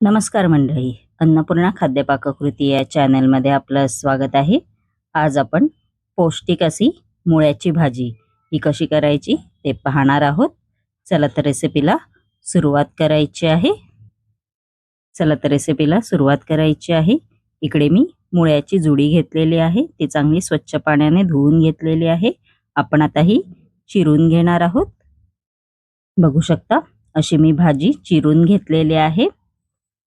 नमस्कार मंडळी. अन्नपूर्णा खाद्यपाककृती या चॅनलमध्ये आपलं स्वागत आहे. आज आपण पौष्टिक अशी मुळ्याची भाजी ही कशी करायची ते पाहणार आहोत. चला तर रेसिपीला सुरुवात करायची आहे. चला तर रेसिपीला सुरुवात करायची आहे. इकडे मी मुळ्याची जुडी घेतलेली आहे. ती चांगली स्वच्छ पाण्याने धुवून घेतलेली आहे. आपण आता ही चिरून घेणार आहोत. बघू शकता अशी मी भाजी चिरून घेतलेली आहे.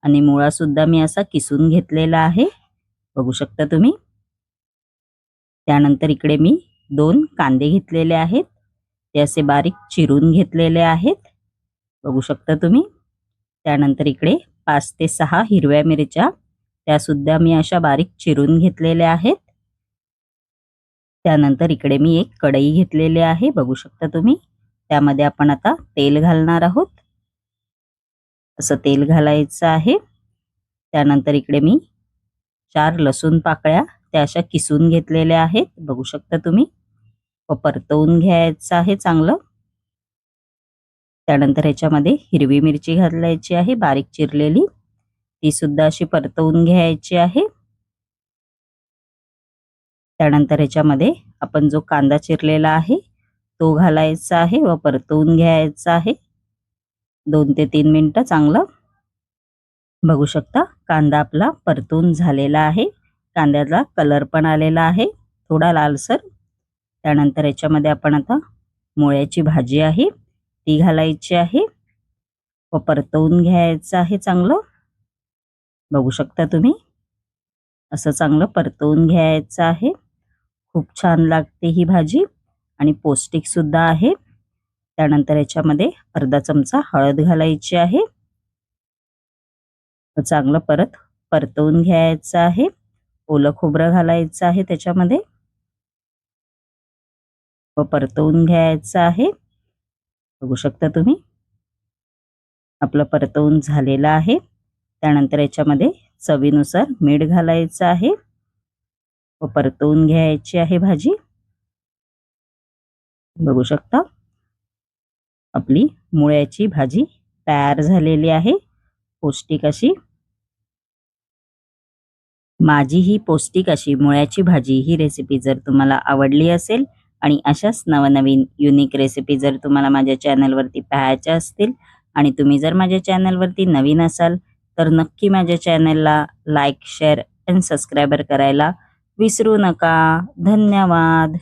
आणि मुळा सुद्धा मी असा किसून घेतलेला आहे. बघू शकता तुम्ही. त्यानंतर इकडे मी दोन कांदे घेतलेले आहेत. ते असे बारीक चिरून घेतलेले आहेत. बघू शकता तुम्ही. त्यानंतर इकडे पाच ते सहा हिरव्या मिरच्या त्या सुद्धा मी अशा बारीक चिरून घेतलेल्या आहेत. त्यानंतर इकडे मी एक कढई घेतलेली आहे. बघू शकता तुम्ही. त्यामध्ये आपण आता तेल घालणार आहोत. असं तेल घालायचं आहे. त्यानंतर इकडे मी चार लसूण पाकळ्या त्या अशा किसून घेतलेल्या आहेत. बघू शकता तुम्ही. व परतवून घ्यायचं आहे चांगलं. त्यानंतर ह्याच्यामध्ये हिरवी मिरची घालायची आहे बारीक चिरलेली. ती सुद्धा अशी परतवून घ्यायची आहे. त्यानंतर ह्याच्यामध्ये आपण जो कांदा चिरलेला आहे तो घालायचा आहे व परतवून घ्यायचा आहे. दोन ते तीन मिनटं चांगलं बघू शकता. कांदा आपला परतून झालेला आहे. कांद्याला कलर पण आलेला आहे. थोडा लालसर. त्यानंतर याच्यामध्ये आपण आता मुळ्याची भाजी आहे. ती घालायची आहे. व परतवून घ्यायचं आहे चांगलं. बघू शकता तुम्ही. असं चांगलं परतवून घ्यायचं आहे. खूप छान लागते ही भाजी. आणि पौष्टिकसुद्धा आहे. त्यानंतर याच्यामध्ये अर्धा चमचा हळद घालायची आहे. चांगलं परत परतवून घ्यायचं आहे. ओलं खोबरं घालायचं आहे त्याच्यामध्ये. व परतवून घ्यायचं आहे. बघू शकता तुम्ही. आपलं परतवून झालेलं आहे. त्यानंतर याच्यामध्ये चवीनुसार मीठ घालायचं आहे. व परतवून घ्यायची आहे भाजी. बघू शकता. आपली मुळ्याची भाजी तयार झालेली आहे. पौष्टिक अशी. माझी ही पौष्टिक अशी मुळ्याची भाजी ही रेसिपी जर तुम्हाला आवडली असेल आणि अशाच नवनवीन युनिक रेसिपी जर तुम्हाला माझ्या चॅनलवरती पाहायच्या असतील आणि तुम्ही जर माझ्या चॅनलवरती नवीन असाल तर नक्की माझ्या चॅनलला लाईक शेअर अँड सबस्क्रायबर करायला विसरू नका. धन्यवाद.